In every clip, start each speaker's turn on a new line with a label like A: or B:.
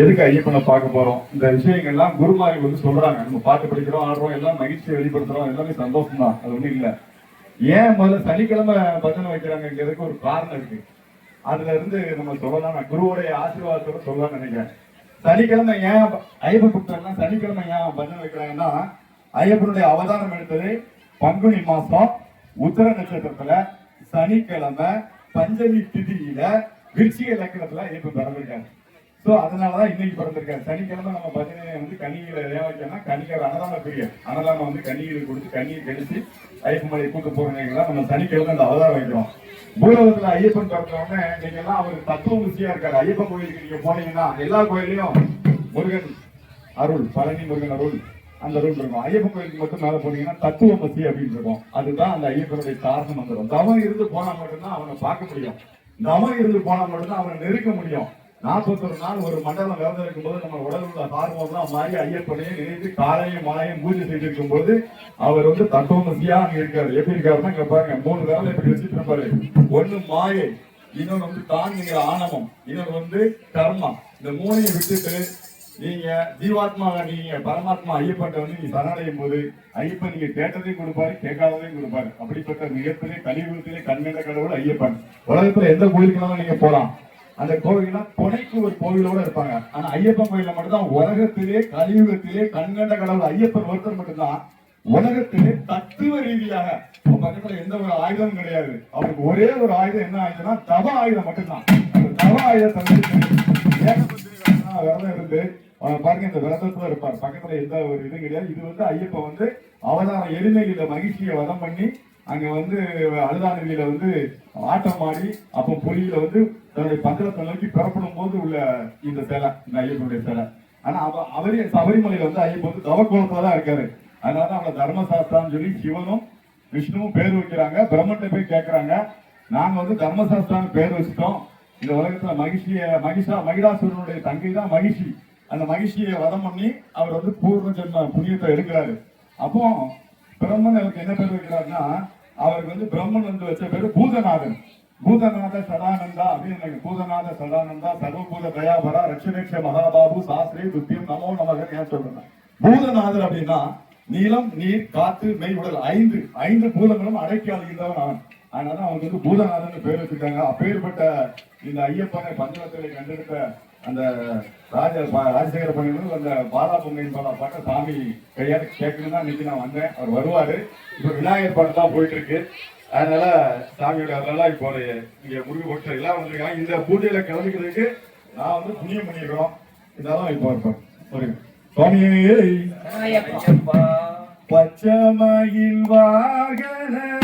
A: எதுக்கு ஐயப்பனை பார்க்க போறோம்? இந்த விஷயங்கள்லாம் குருமார்கள் வந்து சொல்றாங்க. நம்ம பாட்டு படிக்கிறோம் ஆடுறோம் எல்லாம் மகிழ்ச்சியை வெளிப்படுத்துறோம். எல்லாமே சந்தோஷம் தான் அது ஒண்ணும் இல்லை. ஏன் முதல்ல சனிக்கிழமை பஜனை வைக்கிறாங்கிறதுக்கு ஒரு காரணம் இருக்கு. அதுல இருந்து நம்ம சொல்லலாம் நான் குருவோடைய ஆசீர்வாதத்தோட சொல்லலாம்னு நினைக்கிறேன். சனிக்கிழமை ஏன் ஐயப்பன் புத்தகம்லாம் சனிக்கிழமை ஏன் பஜனை வைக்கிறாங்கன்னா ஐயப்பனுடைய அவதாரம் எடுத்தது பங்குனி மாசம் உத்தர நட்சத்திரத்துல சனிக்கிழமை பஞ்சமி திதியில விருச்சிக லக்கணத்துல ஐயப்பன் பிறந்திருக்காரு சோ அதனாலதான் இன்னைக்கு பிறந்திருக்காரு சனிக்கிழமை நம்ம பஜனையை வந்து கன்னிகளை ஏன் வைக்கணும்னா கன்னிகர் அன்னதான பிரியர் அன்னதானம் வந்து கன்னிகளுக்கு கொடுத்து கனியை கழிச்சு ஐயப்பமலை கூட்டு போறவங்க நம்ம சனிக்கிழமை அந்த அவதாரம் வைக்கிறோம். பூலகத்துல ஐயப்பன் பிறந்தவொடனே நீங்க எல்லாம் அவர் தத்துவ ருசியா இருக்காரு. ஐயப்பன் கோயிலுக்கு நீங்க போனீங்கன்னா எல்லா கோயிலையும் முருகன் அருள் பழனி முருகன் அருள் அந்த அருள் இருக்கும். ஐயப்பன் கோயிலுக்கு மட்டும் மேல போனீங்கன்னா தத்துவமசி அப்படின்னு இருக்கும். அதுதான் அந்த ஐயப்பனுடைய காரணம் வந்துடும் தவம் இருந்து போனா மட்டும்தான் அவனை பார்க்க முடியும். தவம் இருந்து போனா மட்டும்தான் அவனை நெருக்க முடியும். நாற்பத்தொரு நாள் ஒரு மண்டலம் விரதம் இருக்கும்போது நம்ம உடல் உள்ள ஹார்மோன்லாம் மாறி ஐயப்பனையும் நினைத்து காலையும் மாலையும் பூஜை செய்திருக்கும் போது அவர் வந்து தத்துவமசியா அங்க இருக்காரு. எப்படி இருக்காருன்னா இங்க பாருங்க மூணு விரலை இப்படி வச்சுட்டு இருப்பாரு. ஒண்ணு மாயை இன்னொரு வந்து தாங்குகிற ஆணவம் இன்னொன்னு வந்து கர்மம் இந்த மூணையும் விட்டுட்டு நீங்க ஜீவாத்மா நீங்க பரமாத்மா ஐயப்பட்ட வந்து நீ சரணடையும் போது ஐயப்பன் நீங்க கேட்டதையும் கொடுப்பாரு கேட்காததையும் கொடுப்பாரு. அப்படிப்பட்ட மிகப்பெரிய கலியுகத்திலே கண்ணிட கடவுள் ஐயப்பன். உலகத்துல எந்த கோயிலுக்குனாலும் நீங்க போலாம் அந்த கோவில்லாம் துணைக்கு ஒரு கோவிலோட இருப்பாங்க. ஆனா ஐயப்பன் கோயில மட்டும்தான் உலகத்திலே கலியுகத்திலே கண்கண்ட கடவுள் ஐயப்பன் ஒருத்தர் மட்டும்தான். உலகத்திலே தத்துவ ரீதியாக பக்கத்துல எந்த ஒரு ஆயுதமும் கிடையாது. அவருக்கு ஒரே ஒரு ஆயுதம் என்ன ஆயுதம்னா தவ ஆயுதம் மட்டும்தான். அந்த தவ ஆயுதத்தை விரதம் இருந்து பாருங்க இந்த விரதத்துல இருப்பார். பக்கத்துல எந்த ஒரு இதுவும் கிடையாது. இது வந்து ஐயப்பன் வந்து அவதாரம் எளிமையில மகிழ்ச்சியை வதம் பண்ணி அங்க வந்து அழுதாநதியில வந்து ஆட்டம் ஆடி அப்போ பொலியில வந்து தன்னுடைய பந்தளத்தை நோக்கி புறப்படும் போது உள்ள இந்த சிலை இந்த ஐயப்பனுடைய சிலை. ஆனா அவ அவரே சபரிமலையில வந்து ஐயப்பன் வந்து தவக்கோலத்துல தான் இருக்காரு. அதனால தான் அவளை தர்மசாஸ்திரான்னு சொல்லி சிவனும் விஷ்ணுவும் பேர் வைக்கிறாங்க. பிரம்மன்ட்ட போய் கேட்கறாங்க நாங்க வந்து தர்மசாஸ்திரான்னு பேர் வச்சுட்டோம். இந்த உலகத்துல மகிழ்ச்சிய மகிஷா மகிழாசுரனுடைய தங்கை தான் மகிழ்ச்சி அந்த மகிழ்ச்சியை வதம் பண்ணி அவர் வந்து பூர்வ ஜென்ம புண்ணியத்தை எடுக்கிறாரு. அப்போ பிரம்மன் அவருக்கு என்ன பேர் வைக்கிறாருன்னா அவருக்கு வந்து பிரம்மன் வந்து வச்ச பேரு பூதநாதன். பூதநாத சதானந்தா அப்படின்னு நினைக்கிறேன். பூதநாத சதானந்தா சர்வபூத தயாபரா ரட்சரட்ச மகாபாபு சாஸ்திரி துத்தியம் நமோ நமக ஏன் சொல்றேன் பூதநாதர் அப்படின்னா நீளம் நீர் காத்து மெய் உடல் ஐந்து ஐந்து பூதங்களும் அடக்கி அழுகின்றவன் அவன். அதனால அவனுக்கு வந்து பூதநாதன் பேர் வச்சிருக்காங்க. அப்பேற்பட்ட இந்த ஐயப்பனை பஞ்சவத்திலே கண்டெடுத்த அந்த ராஜ ராஜசேகர பணிகள் அந்த பாலா பொங்கையின் பாலா பாட்ட சாமி கையால கேட்கணும் தான் இன்னைக்கு நான் வந்தேன். அவர் வருவாரு. இப்ப விநாயகர் படம் தான் போயிட்டு இருக்கு. அதனால சாமியோட அதெல்லாம் இப்போ ஒரு இங்க முருகு பக்தர் எல்லாம் வந்திருக்காங்க. இந்த பூஜையில கலந்துக்கிறதுக்கு நான் வந்து புண்ணியம் பண்ணியிருக்கிறோம். இதெல்லாம் இப்போ இருப்பேன் ஒரு சுவாமியே. பச்சைமயில் வாகனமே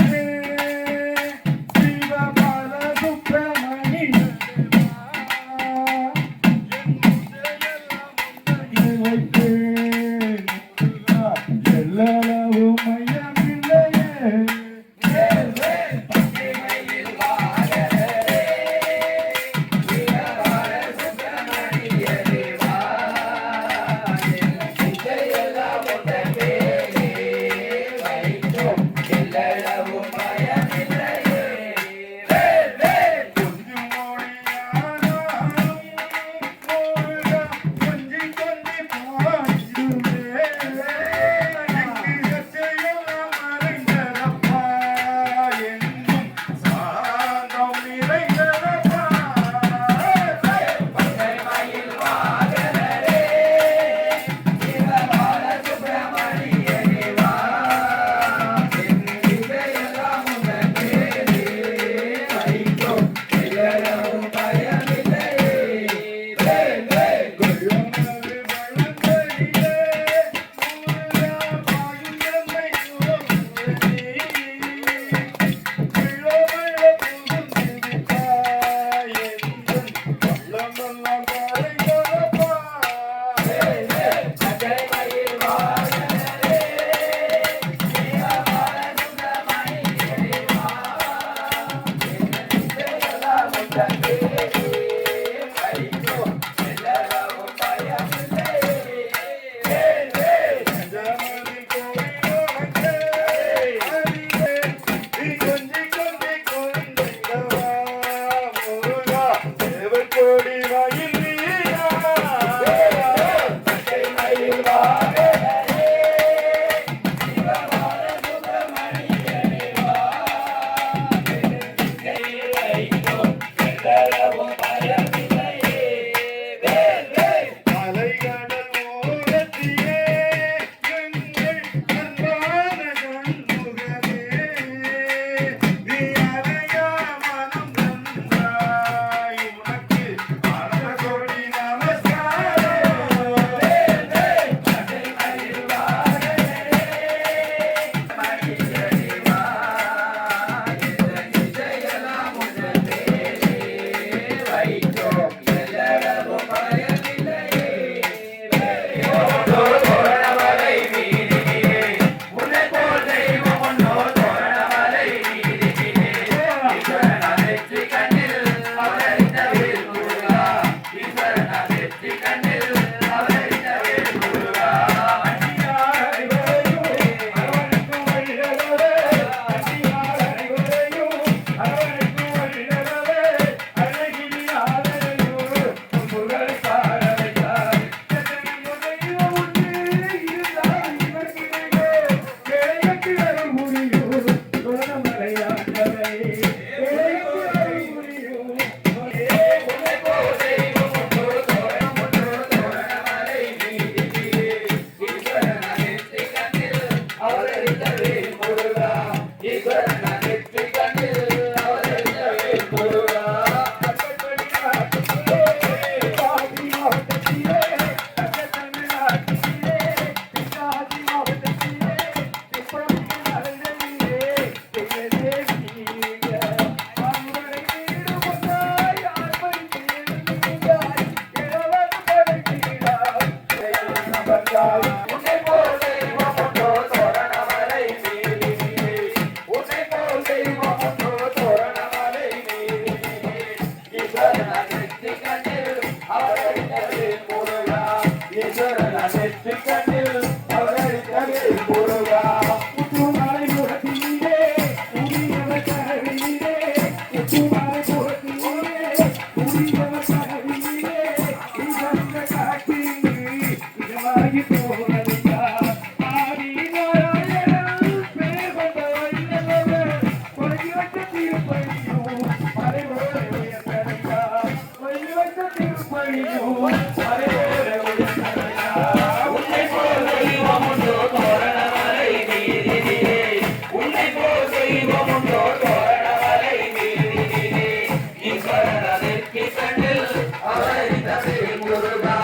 B: அவரை அவரிதவே முருகா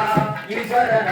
B: ஈஸ்வரன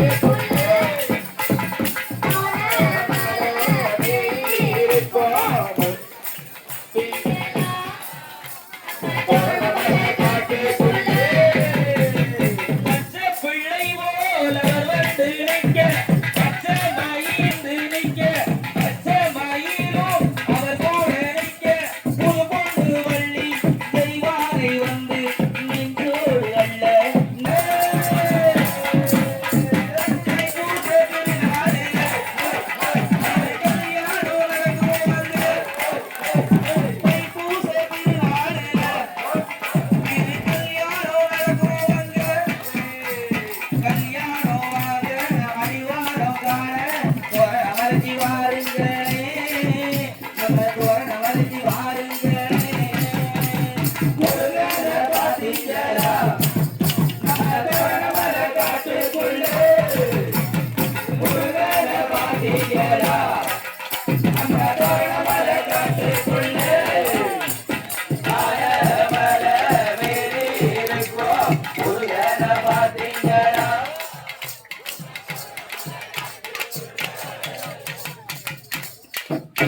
B: que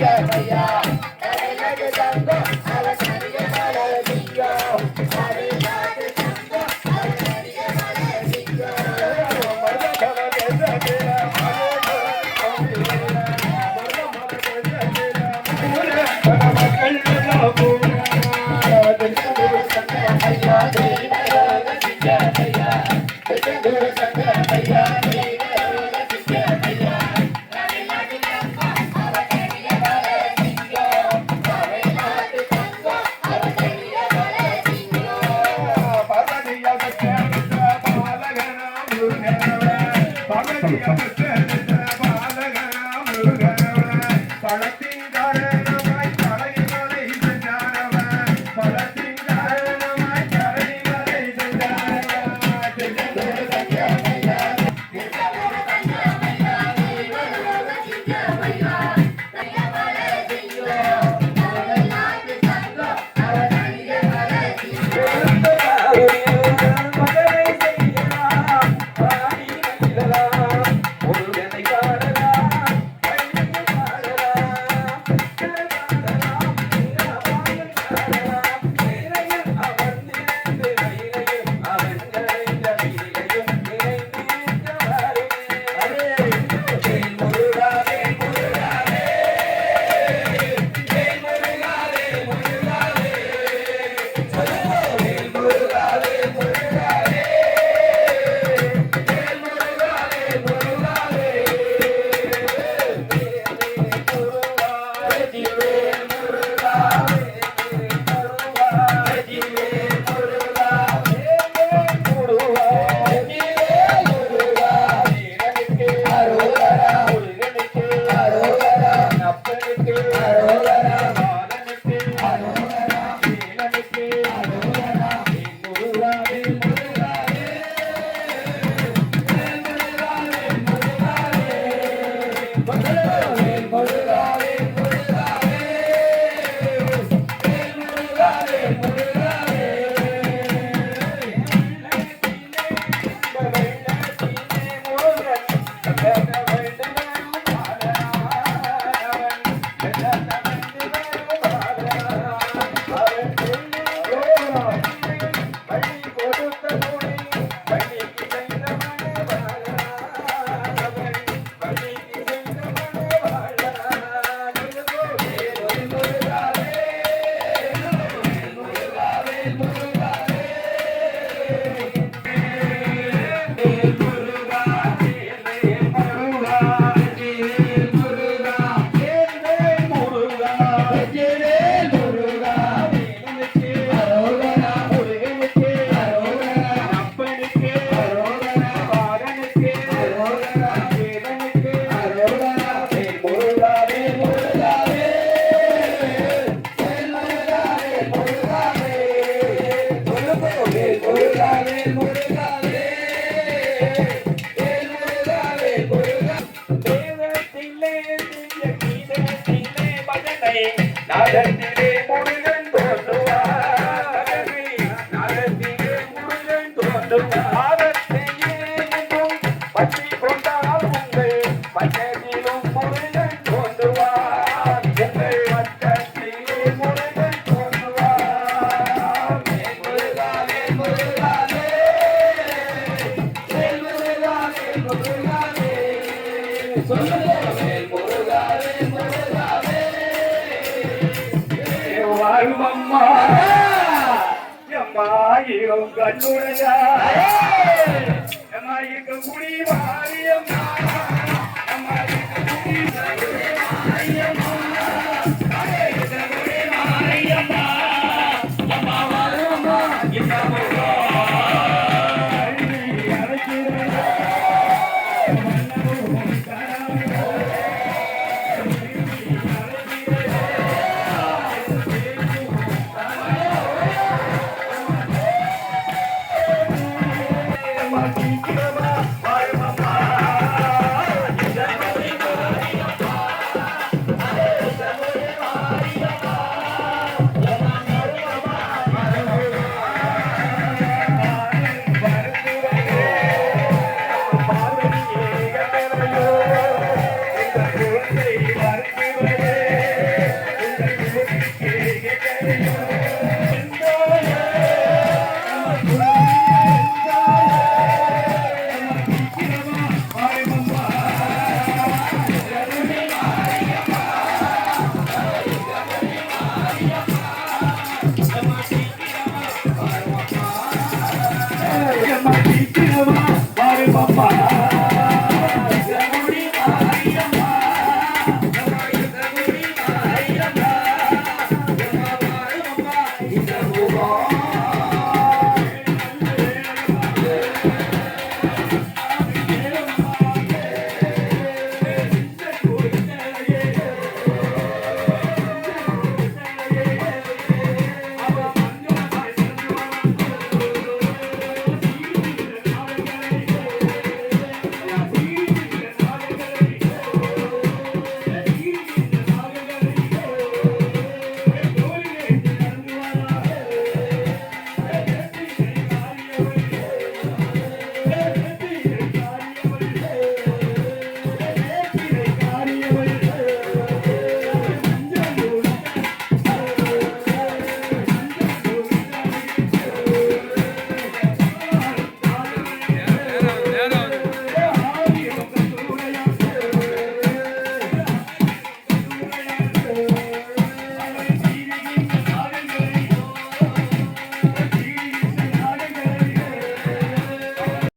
B: சுவாமி சரணமையப்பா நரத்திலே
C: வாழும் அம்மா. எம்மா கண்ணுடையா எம்மா இங்க குடி வாரியம்மா mais